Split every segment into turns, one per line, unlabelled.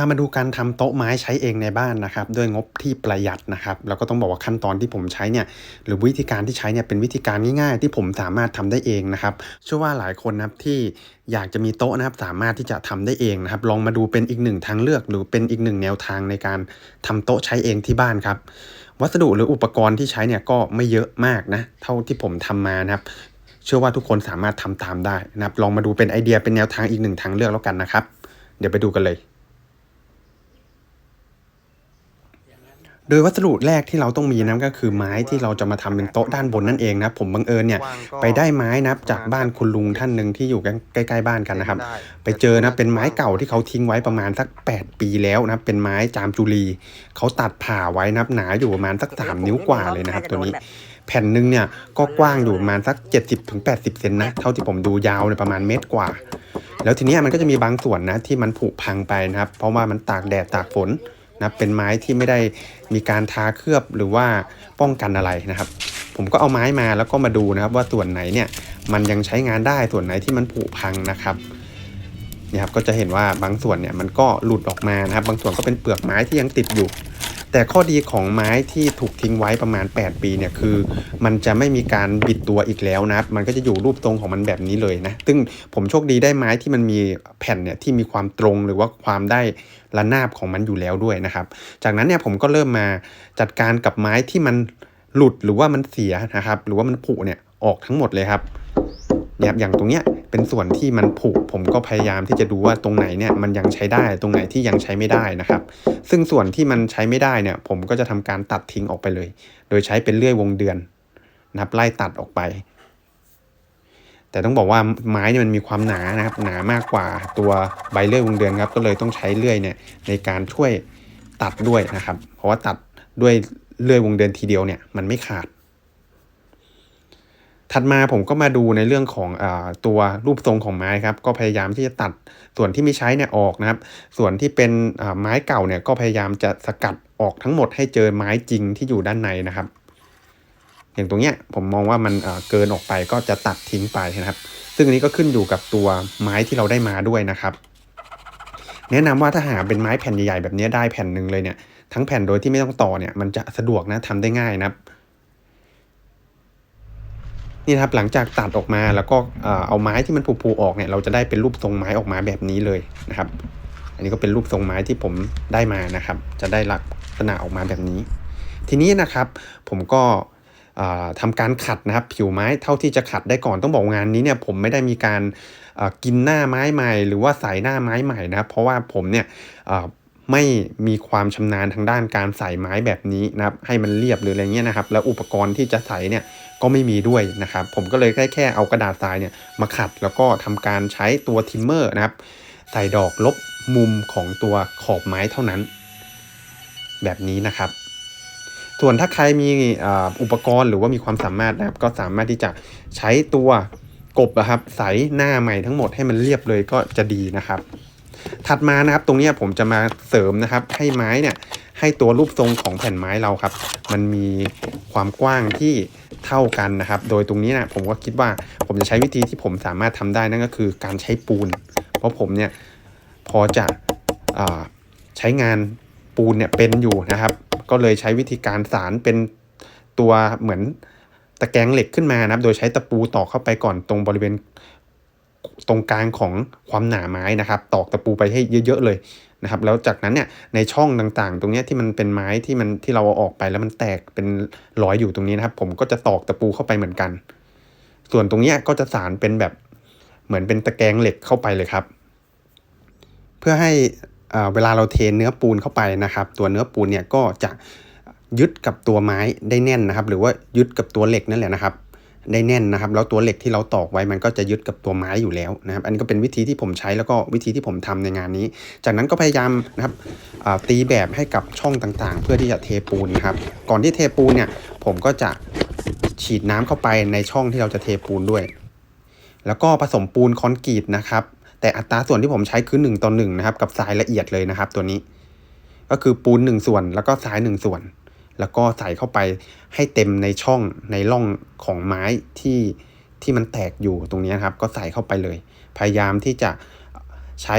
ามาดูการทำโต๊ะไม้ใช้เองในบ้านนะครับด้วยงบที่ประหยัดนะครับแล้วก็ต้องบอกว่าขั้นตอนที่ผมใช้เนี่ยหรือวิธีการที่ใช้เนี่ยเป็นวิธีการง่ายๆ ที่ผมสามารถทำได้เองนะครับเชื่อว่าหลายคนนะครับที่อยากจะมีโต๊ะนะครับสามารถที่จะทำได้เองนะครับลองมาดูเป็นอีกหนึ่งทางเลือก หรือเป็นอีกหนึ่งแนวทางในการทำโต๊ะใช้เองที่บ้านครับวัสดุหรืออุปกรณ์ที่ใช้เนี่ยก็ไม่เยอะมากนะเท่าที่ผมทำมานะครับเชื่อว่าทุกคนสามารถทำตามได้นะครับลองมาดูเป็นไอเดียเป็นแนวทางอีกหนึ่งทางเลือกแล้วกันนะครับ เดี๋ยวไปดูกันเลย โดยวัสดุแรกที่เราต้องมีนะก็คือไม้ที่เราจะมาทำเป็นโต๊ะด้านบนนั่นเองนะผมบังเอิญเนี่ยไปได้ไม้นะจากบ้านคุณลุงท่านหนึ่งที่อยู่ใกล้ๆบ้านกันนะครับ ไปเจอนะเป็นไม้เก่าที่เขาทิ้งไว้ประมาณสัก 8 ปีแล้วนะเป็นไม้จามจุลีเขาตัดผ่าไว้นะหนาอยู่ประมาณสักสามนิ้วกว่าเลยนะครับตัวนี้แผ่นหนึ่งเนี่ยก็กว้างอยู่ประมาณสัก 70-80 เซนนะเท่าที่ผมดูยาวเลยประมาณเมตรกว่า แล้วทีนี้มันก็จะมีบางส่วนนะที่มันผุพังไปนะครับ เพราะว่ามันตากแดดตากฝน นะเป็นไม้ที่ไม่ได้มีการทาเคลือบหรือว่าป้องกันอะไรนะครับ ผมก็เอาไม้มาแล้วก็มาดูนะครับ ว่าส่วนไหนเนี่ยมันยังใช้งานได้ส่วนไหนที่มันผุพังนะครับเนี่ยครับก็จะเห็นว่าบางส่วนเนี่ยมันก็หลุดออกมานะครับ บางส่วนก็เป็นเปลือกไม้ที่ยังติดอยู่ แต่ข้อดีของไม้ที่ถูกทิ้งไว้ประมาณ 8 ปีเนี่ยคือ มันจะไม่มีการบิดตัวอีกแล้วนะครับ มันก็จะอยู่รูปทรงของมันแบบนี้เลยนะ ซึ่งผมโชคดีได้ไม้ที่มันมีแผ่นเนี่ยที่มีความตรงหรือว่าความได้ ระนาบของมันอยู่แล้วด้วยนะครับ จากนั้นเนี่ยผมก็เริ่มมาจัดการกับไม้ที่มันหลุดหรือว่ามันเสียนะครับ หรือว่ามันผุเนี่ยออกทั้งหมดเลยครับเนี่ยอย่างตรงเนี้ยเป็นส่วนที่มันผุผมก็พยายามที่จะดูว่าตรงไหนเนี่ยมันยังใช้ได้ตรงไหนที่ยังใช้ไม่ได้นะครับ ซึ่งส่วนที่มันใช้ไม่ได้เนี่ย ผมก็จะทำการตัดทิ้งออกไปเลย โดยใช้เป็นเลื่อยวงเดือนนะครับไล่ตัดออกไป แต่ต้องบอกว่าไม้เนี่ยมันมีความหนานะครับหนามากกว่าตัวใบเลื่อยวงเดือนครับ ก็เลยต้องใช้เลื่อยเนี่ยในการช่วยตัดด้วยนะครับ เพราะว่าตัดด้วยเลื่อยวงเดือนทีเดียวเนี่ยมันไม่ขาด ถัดมาผมก็มาดูในเรื่องของอตัวรูปทรงของไม้ครับ ก็พยายามที่จะตัดส่วนที่ไม่ใช้เนี่ยออกนะครับ ส่วนที่เป็นไม้เก่าเนี่ยก็พยายามจะสกัดออกทั้งหมดให้เจอไม้จริงที่อยู่ด้านในนะครับ อย่างตรงเนี้ยผมมองว่ามันเกินออกไปก็จะตัดทิ้งไปนะครับ ซึ่งอันนี้ก็ขึ้นอยู่กับตัวไม้ที่เราได้มาด้วยนะครับ แนะนำว่าถ้าหาเป็นไม้แผ่นใหญ่ๆแบบนี้ได้แผ่นหนึ่งเลยเนี่ยทั้งแผ่นโดยที่ไม่ต้องต่อเนี่ยมันจะสะดวกนะทำได้ง่ายนะครับนี่ครับหลังจากตัดออกมาแล้วก็เอาไม้ที่มันผุๆออกเนี่ยเราจะได้เป็นรูปทรงไม้ออกมาแบบนี้เลยนะครับ อันนี้ก็เป็นรูปทรงไม้ที่ผมได้มานะครับ จะได้ลักษณะออกมาแบบนี้ ทีนี้นะครับ ผมก็ ทำการขัดนะครับ ผิวไม้เท่าที่จะขัดได้ก่อนต้องบอกงานนี้เนี่ยผมไม่ได้มีการกินหน้าไม้ใหม่ หรือว่าใส่หน้าไม้ใหม่นะครับเพราะว่าผมเนี่ยไม่มีความชำนาญทางด้านการใส่ไม้แบบนี้นะครับ ให้มันเรียบหรืออะไรเงี้ยนะครับ แล้วอุปกรณ์ที่จะใส่เนี่ยก็ไม่มีด้วยนะครับ ผมก็เลยแค่แค่เอากระดาษทรายเนี่ยมาขัดแล้วก็ทำการใช้ตัวทิมเมอร์นะครับ ใส่ดอกลบมุมของตัวขอบไม้เท่านั้น แบบนี้นะครับ ส่วนถ้าใครมีอุปกรณ์หรือว่ามีความสามารถนะครับ ก็สามารถที่จะใช้ตัวกบนะครับใสหน้าใหม่ทั้งหมดให้มันเรียบเลยก็จะดีนะครับ ถัดมานะครับตรงนี้ผมจะมาเสริมนะครับ ให้ไม้เนี่ยให้ตัวรูปทรงของแผ่นไม้เราครับ มันมีความกว้างที่เท่ากันนะครับ โดยตรงนี้นะผมก็คิดว่าผมจะใช้วิธีที่ผมสามารถทำได้นั่นก็คือการใช้ปูน เพราะผมเนี่ยพอจะใช้งาน ปูนเนี่ยเป็นอยู่นะครับ ก็เลยใช้วิธีการสารเป็นตัวเหมือนตะแกรงเหล็กขึ้นมานะครับ โดยใช้ตะปูตอกเข้าไปก่อนตรงบริเวณตรงกลางของความหนาไม้นะครับ ตอกตะปูไปให้เยอะๆเลยนะครับ แล้วจากนั้นเนี่ยในช่องต่างๆ ตรงนี้ที่มันเป็นไม้ที่มันที่เราเอาออกไปแล้วมันแตกเป็นรอยอยู่ตรงนี้นะครับ ผมก็จะตอกตะปูเข้าไปเหมือนกัน ส่วนตรงนี้ก็จะสารเป็นแบบเหมือนเป็นตะแกรงเหล็กเข้าไปเลยครับ เพื่อให้ เวลาเราเทเนื้อปูนเข้าไปนะครับ ตัวเนื้อปูนเนี่ยก็จะยึดกับตัวไม้ได้แน่นนะครับ หรือว่ายึดกับตัวเหล็กนั่นแหละนะครับ ได้แน่นนะครับ แล้วตัวเหล็กที่เราตอกไว้มันก็จะยึดกับตัวไม้อยู่แล้วนะครับ อันนี้ก็เป็นวิธีที่ผมใช้แล้วก็วิธีที่ผมทำในงานนี้ จากนั้นก็พยายามนะครับตีแบบให้กับช่องต่างๆ เพื่อที่จะเทปูนนะครับ ก่อนที่เทปูนเนี่ยผมก็จะฉีดน้ำเข้าไปในช่องที่เราจะเทปูนด้วย แล้วก็ผสมปูนคอนกรีตนะครับ แต่อัตราส่วนที่ผมใช้คือ 1ต่อ1นะครับกับทรายละเอียดเลยนะครับ ตัวนี้ ก็คือปูน 1 ส่วนแล้วก็ทราย 1 ส่วน แล้วก็ใส่เข้าไปให้เต็มในช่องในร่องของไม้ที่ที่มันแตกอยู่ตรงนี้ครับ ก็ใส่เข้าไปเลย พยายามที่จะใช้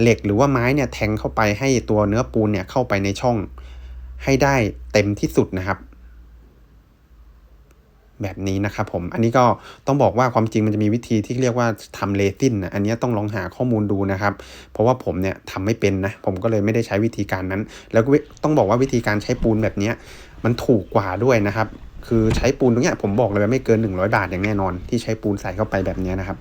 เหล็กหรือว่าไม้เนี่ยแทงเข้าไปให้ตัวเนื้อปูนเนี่ยเข้าไปในช่อง ให้ได้เต็มที่สุดนะครับ แบบนี้นะครับผม อันนี้ก็ต้องบอกว่าความจริงมันจะมีวิธีที่เรียกว่าทำเลซินนะอันนี้ต้องลองหาข้อมูลดูนะครับ เพราะว่าผมเนี่ยทำไม่เป็นนะ ผมก็เลยไม่ได้ใช้วิธีการนั้น แล้วก็ต้องบอกว่าวิธีการใช้ปูนแบบนี้มันถูกกว่าด้วยนะครับ คือใช้ปูนตรงเนี้ยผมบอกเลยว่าไม่เกิน 100 บาทอย่างแน่นอน ที่ใช้ปูนใส่เข้าไปแบบนี้นะครับ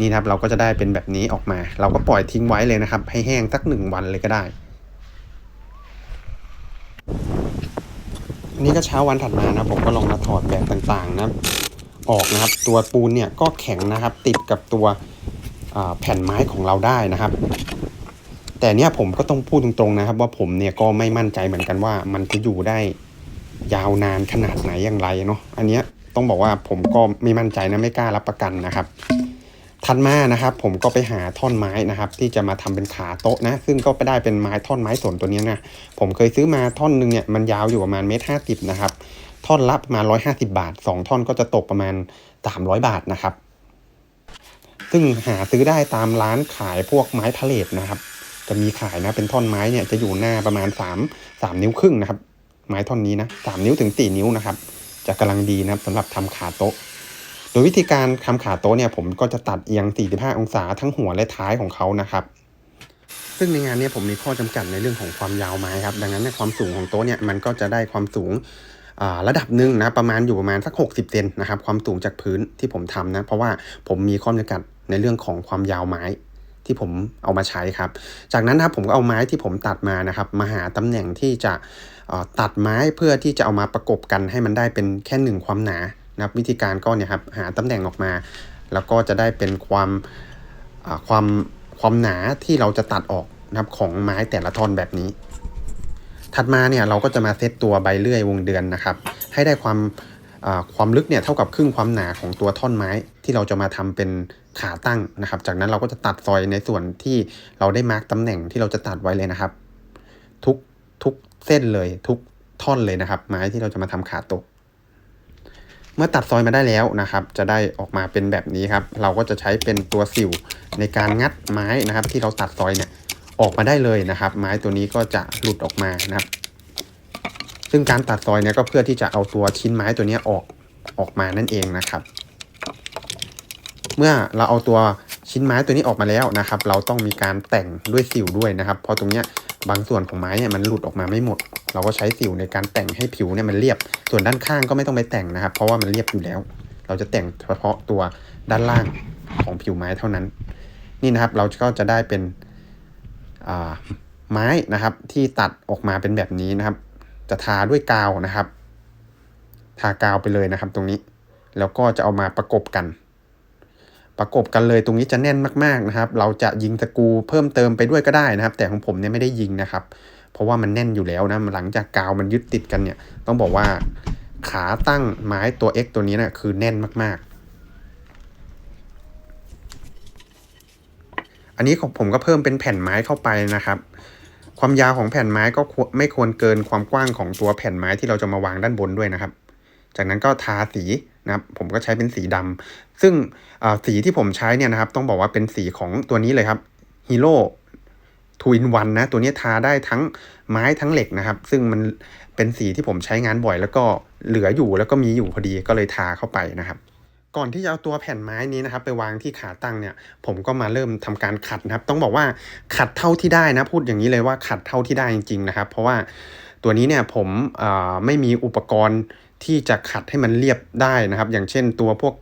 นี่นะครับเราก็จะได้เป็นแบบนี้ออกมา เราก็ปล่อยทิ้งไว้เลยนะครับ ให้แห้งสักหนึ่งวันเลยก็ได้ อั นนี้ก็เช้าวันถัดมานะผมก็ลองมาถอดแบบต่างๆนะออกนะครับ ตัวปูนเนี่ยก็แข็งนะครับ ติดกับตัวแผ่นไม้ของเราได้นะครับ แต่เนี่ยผมก็ต้องพูดตรงๆนะครับ ว่าผมเนี่ยก็ไม่มั่นใจเหมือนกันว่า มันจะอยู่ได้ยาวนานขนาดไหนอย่างไรเนาะอันเนี้ยต้องบอกว่าผมก็ไม่มั่นใจนะไม่กล้ารับประกันนะครับ ถัดมานะครับผมก็ไปหาท่อนไม้นะครับ ที่จะมาทำเป็นขาโต๊ะนะ ซึ่งก็ไปได้เป็นไม้ท่อนไม้ส่วนตัวนี้นะผมเคยซื้อมาท่อนหนึ่งเนี่ยมันยาวอยู่ประมาณเมตรห้าสิบนะครับท่อนละประมาณร้อยห้าสิบาทสองท่อนก็จะตกประมาณสามร้อยบาทนะครับ ซึ่งหาซื้อได้ตามร้านขายพวกไม้พาเลทนะครับ จะมีขายนะเป็นท่อนไม้เนี่ยจะอยู่หน้าประมาณสามสามนิ้วครึ่งนะครับ ไม้ท่อนนี้นะสามนิ้วถึงสี่นิ้วนะครับ จะกำลังดีนะครับสำหรับทำขาโต๊ะ โดยวิธีการทำขาโต๊ะเนี่ยผมก็จะตัดเอียง 45 องศาทั้งหัวและท้ายของเขานะครับ ซึ่งในงานเนี้ผมมีข้อจำกัดในเรื่องของความยาวไม้ครับ ดังนั้นในความสูงของโต๊ะเนี่ยมันก็จะได้ความสูงระดับหนึ่งนะประมาณอยู่ประมาณสัก 60เซนนะครับความสูงจากพื้นที่ผมทำนะ เพราะว่าผมมีข้อจำกัดในเรื่องของความยาวไม้ที่ผมเอามาใช้ครับ จากนั้นนะครับผมก็เอาไม้ที่ผมตัดมานะครับ มาหาตำแหน่งที่จะตัดไม้เพื่อที่จะเอามาประกบกันให้มันได้เป็นแค่หนึ่งความหนา นะครับวิธีการก็เนี่ยครับหาตำแหน่งออกมา แล้วก็จะได้เป็นความความความหนาที่เราจะตัดออกนะครับของไม้แต่ละท่อนแบบนี้ ถัดมาเนี่ยเราก็จะมาเซตตัวใบเลื่อยวงเดือนนะครับ ให้ได้ความความลึกเนี่ยเท่ากับครึ่งความหนาของตัวท่อนไม้ที่เราจะมาทำเป็นขาตั้งนะครับ จากนั้นเราก็จะตัดซอยในส่วนที่เราได้มาร์กตำแหน่งที่เราจะตัดไว้เลยนะครับ ทุกทุกเส้นเลยทุกท่อนเลยนะครับ ไม้ที่เราจะมาทำขาโต๊ะ เมื่อตัดซอยมาได้แล้วนะครับ จะได้ออกมาเป็นแบบนี้ครับ เราก็จะใช้เป็นตัวสิวในการงัดไม้นะครับ ที่เราตัดซอยเนี่ยออกมาได้เลยนะครับ ไม้ตัวนี้ก็จะหลุดออกมานะครับ ซึ่งการตัดซอยเนี่ยก็เพื่อที่จะเอาตัวชิ้นไม้ตัวนี้ออกออกมานั่นเองนะครับ เมื่อเราเอาตัวชิ้นไม้ตัวนี้ออกมาแล้วนะครับ เราต้องมีการแต่งด้วยสิวด้วยนะครับ เพราะตรงเนี้ยบางส่วนของไม้เนี่ยมันหลุดออกมาไม่หมด เราก็ใช้สิวในการแต่งให้ผิวเนี่ยมันเรียบ ส่วนด้านข้างก็ไม่ต้องไปแต่งนะครับ เพราะว่ามันเรียบอยู่แล้ว เราจะแต่งเฉพาะตัวด้านล่างของผิวไม้เท่านั้น นี่นะครับเราก็จะได้เป็นไม้นะครับที่ตัดออกมาเป็นแบบนี้นะครับ จะทาด้วยกาวนะครับ ทากาวไปเลยนะครับ ตรงนี้ แล้วก็จะเอามาประกบกัน ประกบกันเลยตรงนี้จะแน่นมากๆนะครับ เราจะยิงตะกูเพิ่มเติมไปด้วยก็ได้นะครับ แต่ของผมเนี่ยไม่ได้ยิงนะครับ เพราะว่ามันแน่นอยู่แล้วนะหลังจากกาวมันยึดติดกันเนี่ย ต้องบอกว่าขาตั้งไม้ตัว X ตัวนี้นะ่ะคือแน่นมาก ๆ อันนี้ของผมก็เพิ่มเป็นแผ่นไม้เข้าไปนะครับ ความยาวของแผ่นไม้ก็ไม่ควรเกินความกว้างของตัวแผ่นไม้ที่เราจะมาวางด้านบนด้วยนะครับ จากนั้นก็ทาสีนะครับผมก็ใช้เป็นสีดำซึ่งสีที่ผมใช้เนี่ยนะครับ ต้องบอกว่าเป็นสีของตัวนี้เลยครับฮีโร่ ทูอินวันนะ ตัวนี้ทาได้ทั้งไม้ทั้งเหล็กนะครับ ซึ่งมันเป็นสีที่ผมใช้งานบ่อย แล้วก็เหลืออยู่แล้วก็มีอยู่พอดีก็เลยทาเข้าไปนะครับ ก่อนที่จะเอาตัวแผ่นไม้นี้นะครับ ไปวางที่ขาตั้งเนี่ย ผมก็มาเริ่มทำการขัดนะครับ ต้องบอกว่าขัดเท่าที่ได้นะ พูดอย่างนี้เลยว่าขัดเท่าที่ได้จริงๆนะครับ เพราะว่าตัวนี้เนี่ยผมไม่มีอุปกรณ์ที่จะขัดให้มันเรียบได้นะครับ อย่างเช่นตัวพวก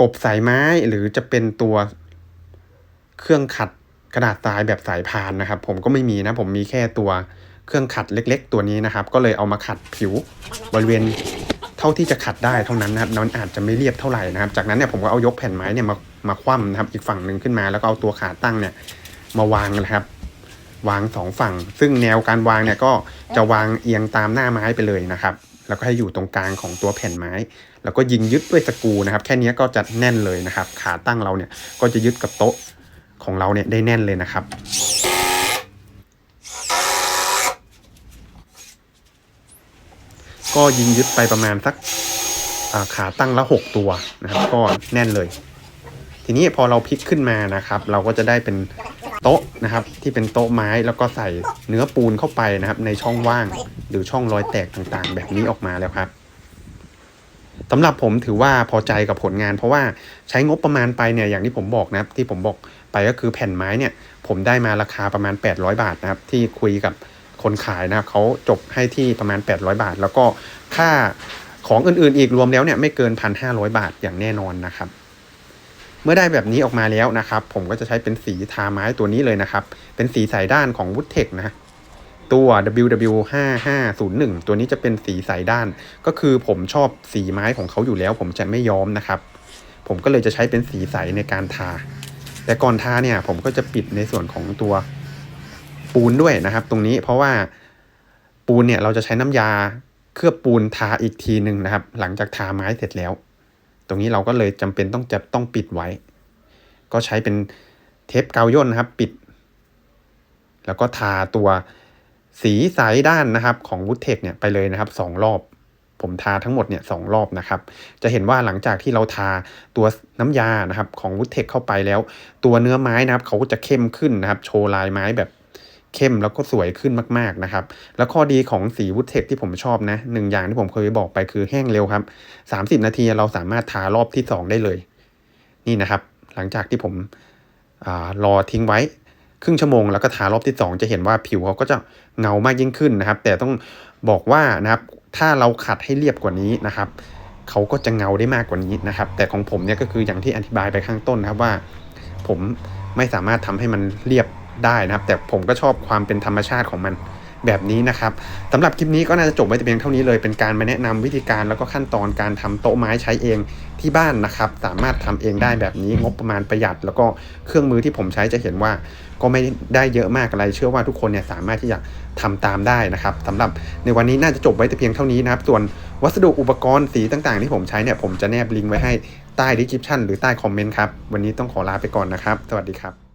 กบสายไม้หรือจะเป็นตัวเครื่องขัด กระดาษทรายแบบสายพานนะครับ ผมก็ไม่มีนะ ผมมีแค่ตัวเครื่องขัดเล็ก ๆ ตัวนี้นะครับ ก็เลยเอามาขัดผิวบริเวณเท่าที่จะขัดได้เท่านั้นนะครับมันอาจจะไม่เรียบเท่าไหร่นะครับ จากนั้นเนี่ยผมก็เอายกแผ่นไม้เนี่ยมามาคว่ำนะครับ อีกฝั่งหนึ่งขึ้นมา แล้วก็เอาตัวขาตั้งเนี่ยมาวางนะครับ วางสองฝั่ง ซึ่งแนวการวางเนี่ยก็จะวางเอียงตามหน้าไม้ไปเลยนะครับ แล้วก็ให้อยู่ตรงกลางของตัวแผ่นไม้ แล้วก็ยิงยึดด้วยสกูนะครับ แค่นี้ก็จะแน่นเลยนะครับ ขาตั้งเราเนี่ยก็จะยึดกับโต๊ะ ของเราเนี่ยได้แน่นเลยนะครับ ก็ยิงยึดไปประมาณสักาขาตั้งละหกตัวนะครับ ก็แน่นเลยททีนี้พอเราพลิกขึ้นมานะครับ เราก็จะได้เป็นโต๊ะนะครับ ที่เป็นโต๊ะไม้แล้วก็ใส่เนื้อปูนเข้าไปนะครับ ในช่องว่างหรือช่องรอยแตกต่างๆ แบบนี้ออกมาแล้วครับสำหรับผมถือว่าพอใจกับผลงาน เพราะว่าใช้งบประมาณไปเนี่ยอย่างที่ผมบอกนะครับที่ผมบอก ไปก็คือแผ่นไม้เนี่ยผมได้มาราคาประมาณ 800 บาทนะครับที่คุยกับคนขายนะครับเขาจบให้ที่ประมาณ 800 บาท แล้วก็ค่าของอื่นๆอีกรวมแล้วเนี่ยไม่เกิน 1,500 บาทอย่างแน่นอนนะครับ เมื่อได้แบบนี้ออกมาแล้วนะครับ ผมก็จะใช้เป็นสีทาไม้ตัวนี้เลยนะครับ เป็นสีสายด้านของ w o o d t e c h นะตัว WW5501 ตัวนี้จะเป็นสีสายด้าน ก็คือผมชอบสีไม้ของเขาอยู่แล้ว ผมจะไม่ย้อมนะครับ ผมก็เลยจะใช้เป็นสีใสในการทา แต่ก่อนทาเนี่ย ผมก็จะปิดในส่วนของตัวปูนด้วยนะครับ ตรงนี้เพราะว่าปูนเนี่ยเราจะใช้น้ำยาเคลือบปูนทาอีกทีหนึ่งนะครับ หลังจากทาไม้เสร็จแล้ว ตรงนี้เราก็เลยจำเป็นต้องจะต้องปิดไว้ ก็ใช้เป็นเทปกาวย่นนะครับ ปิด แล้วก็ทาตัวสีสายด้านนะครับของวูดเทคเนี่ยไปเลยนะครับสองรอบ ผมทาทั้งหมดเนี่ยสองรอบนะครับ จะเห็นว่าหลังจากที่เราทาตัวน้ำยานะครับของวูดเทคเข้าไปแล้ว ตัวเนื้อไม้นะครับเขาก็จะเข้มขึ้นนะครับ โชว์ลายไม้แบบเข้มแล้วก็สวยขึ้นมากๆนะครับ แล้วข้อดีของสีวูดเทคที่ผมชอบนะหนึ่งอย่างที่ผมเคยบอกไปคือแห้งเร็วครับสามสิบนาทีเราสามารถทารอบที่สองได้เลย นี่นะครับ หลังจากที่ผมอรอทิ้งไว้ครึ่งชั่วโมงแล้วก็ทารอบที่ 2 จะเห็นว่าผิวเขาก็จะเงามากยิ่งขึ้นนะครับ แต่ต้องบอกว่านะครับ ถ้าเราขัดให้เรียบกว่านี้นะครับเขาก็จะเงาได้มากกว่านี้นะครับ แต่ของผมเนี่ยก็คืออย่างที่อธิบายไปข้างต้นนะครับว่า ผมไม่สามารถทำให้มันเรียบได้นะครับ แต่ผมก็ชอบความเป็นธรรมชาติของมัน แบบนี้นะครับสำหรับคลิปนี้ก็น่าจะจบไว้แต่เพียงเท่านี้เลยเป็นการมาแนะนำวิธีการแล้วก็ขั้นตอนการทำโต๊ะไม้ใช้เองที่บ้านนะครับ สามารถทำเองได้แบบนี้งบประมาณประหยัด แล้วก็เครื่องมือที่ผมใช้จะเห็นว่า ก็ไม่ได้เยอะมากอะไร เชื่อว่าทุกคนเนี่ยสามารถที่จะทำตามได้นะครับสำหรับในวันนี้น่าจะจบไว้แต่เพียงเท่านี้นะครับส่วนวัสดุอุปกรณ์สีต่างๆ ที่ผมใช้เนี่ยผมจะแนบลิงก์ไว้ให้ใต้ดีคริปชันหรือใต้คอมเมนต์ครับวันนี้ต้องขอลาไปก่อนนะครับ สวัสดีครับ